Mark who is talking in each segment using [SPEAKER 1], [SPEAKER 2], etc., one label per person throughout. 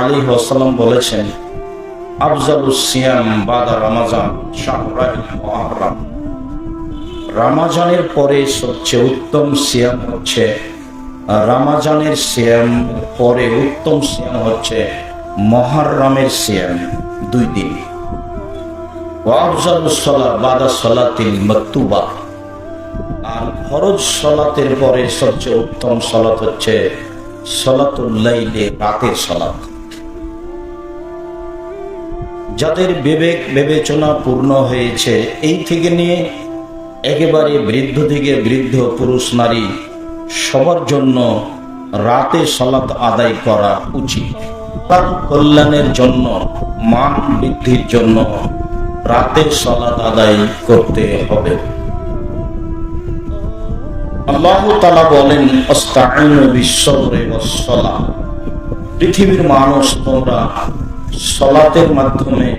[SPEAKER 1] আলী বলেছেন বাদা রমাজান রামাজানের পরে সবচেয়ে উত্তম সিয়াম হচ্ছে, রামাজানের সিয়াম পরে উত্তম সিয়াম হচ্ছে মহররমের সিয়াম, দুই দিন। ওয়াফজালুস সালাহ বাদা সালাতিল মাকতুবা। আর ফরজ সলাতের পরে সবচেয়ে উত্তম সলাত হচ্ছে সলাতুল্লাইলে রাতের সলাত যাদের বিবেক বিবেচনা পূর্ণ হয়েছে, এই থেকে নিয়ে একেবারে বৃদ্ধ থেকে বৃদ্ধ পুরুষ নারী সবার জন্য রাতে সলাত আদায় করা উচিত। তার কল্যাণের জন্য, মান বৃদ্ধির জন্য রাতে সলাত আদায় করতে হবে। আল্লাহ বলেন পৃথিবীর মানুষ তোমরা সলাতের মাধ্যমে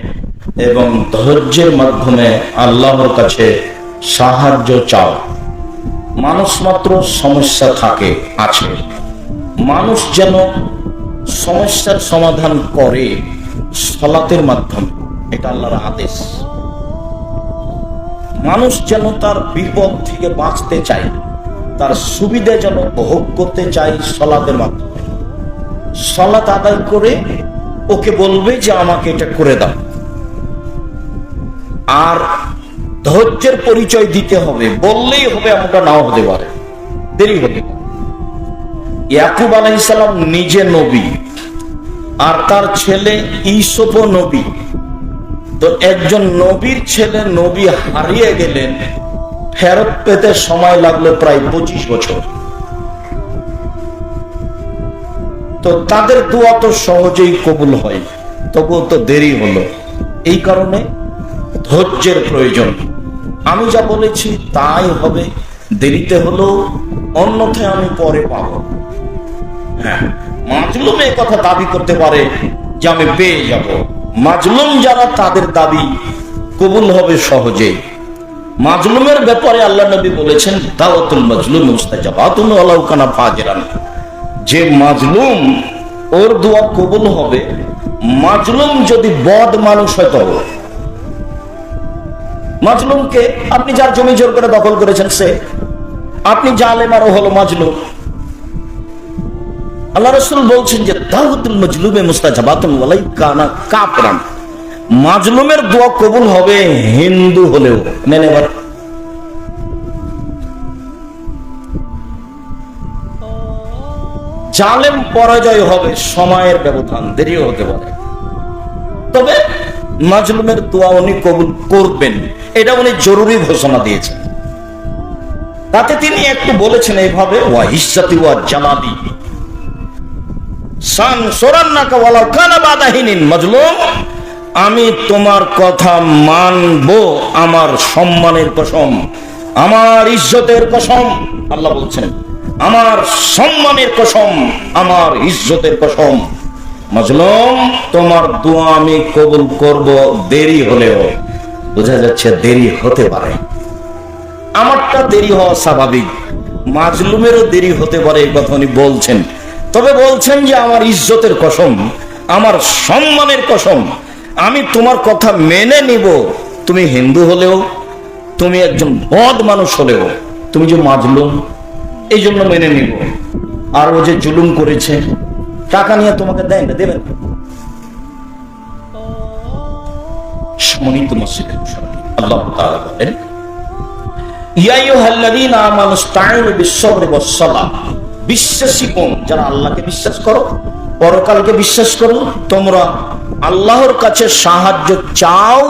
[SPEAKER 1] এবং ধৈর্যের মাধ্যমে আল্লাহর কাছে সাহায্য চাও। মানুষ মাত্র সমস্যা থাকে, আছে। মানুষ যেন সমস্যার সমাধান করে সলাতের মাধ্যমে, এটা আল্লাহর আদেশ। মানুষ যেন তার বিপদ থেকে বাঁচতে চায়। তার সুবিধা যেন ভোগ করতে চাই সলাতের মাধ্যমে। সলাত আদায় করে ওকে বলবে যে আমাকে এটা করে দাও। আর ধৈর্যের পরিচয় দিতে হবে, বললেই হবে এমনটা নাও হতে পারে। দেরি হতে ইয়াকুব আলাইসালাম নিজে নবী, আর তার ছেলে ইসপ নবী। তো একজন নবীর ছেলে নবী হারিয়ে গেলেন ফেরত পেতে সময় লাগল প্রায় পঁচিশ বছর। তো তাদের দোয়া তো সহজেই কবুল হয়, তবুও তো দেরি হলো। এই কারণে ধৈর্যের প্রয়োজন। আমি যা বলেছি তাই হবে, দেরিতে হলো অন্যথায় আমি পরে পাব। হ্যাঁ মাজলুমে কথা দাবি করতে পারে যে আমি পেয়ে যাব। মাজলুম যারা তাদের দাবি কবুল হবে সহজেই। মাজলুমের ব্যাপারে আল্লাহ নবী বলেছেন, দাওয়াতুল মাজলুম মুস্তাজাবাতুন ওয়ালাউ কানা ফাজিরান। যে মাজলুম, ওর দোয়া কবুল হবে। মাজলুম যদি বদ মানুষ হয় তবে। মাজলুমকে আপনি যার জমি জোর করে দখল করেছেন, সে। আপনি জালেম আরও হলো মাজলুম। আল্লাহ রসুল বলছেন যে দাউদুল মজলুমে মুস্তাজাবাতুন ওয়ালাই কানা কাপরান মাজলুমের দোয়া কবুল হবে, হিন্দু হলেও। মেনে নেবার জালেম পরাজয় হবে, সময়ের ব্যবধান, দেরিও হতে পারে। তবে মাজলুমের দোয়া উনি কবুল করবেন এটা উনি জরুরি ঘোষণা দিয়েছেন। তাতে তিনি একটু বলেছেন এইভাবে ওয়া ইজ্জাতি ওয়া জালালি সান সোরান্নাকা ওয়ালাউ কানা বাদাহিনিন মাজলুম। আমি তোমার কথা মানব আমার সম্মানের কসম আমার ইজ্জতের কসম আল্লাহ বলছেন। আমার সম্মানের কসম আমার ইজ্জতের কসম মজলুম, তোমার দোয়া আমি কবুল করব দেরি হলেও। বোঝা যাচ্ছে দেরি হতে পারে। আমারটা দেরি হওয়া স্বাভাবিক। মাজলুমেরও দেরি হতে পারে এই কথা উনি বলছেন। তবে বলছেন যে আমার ইজ্জতের কসম আমার সম্মানের কসম আমি তোমার কথা মেনে নিব। তুমি হিন্দু হলেও, তুমি একজন বদ মানুষ হলেও, তুমি যে মাজলুম, এই জন্য মেনে নিব। আর ও যে জুলুম করেছে, টাকা নিয়ে তোমাকে দেয় না দেবেন বিশ্বাসী কোন? যারা আল্লাহকে বিশ্বাস করো। পরকালকে বিশ্বাস করো, তোমরা আল্লাহর কাছে সাহায্য চাও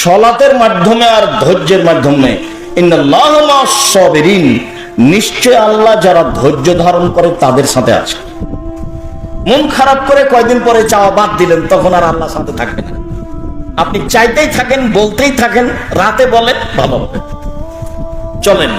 [SPEAKER 1] সলাতের মাধ্যমে আর ধৈর্যের মাধ্যমে। নিশ্চয় আল্লাহ যারা ধৈর্য ধারণ করে তাদের সাথে আছে। মন খারাপ করে কয়দিন পরে চাওয়া বাদ দিলেন, তখন আর আল্লাহ সাথে থাকবে না। আপনি চাইতেই থাকেন, বলতেই থাকেন, রাতে বলেন, ভালো চলেন।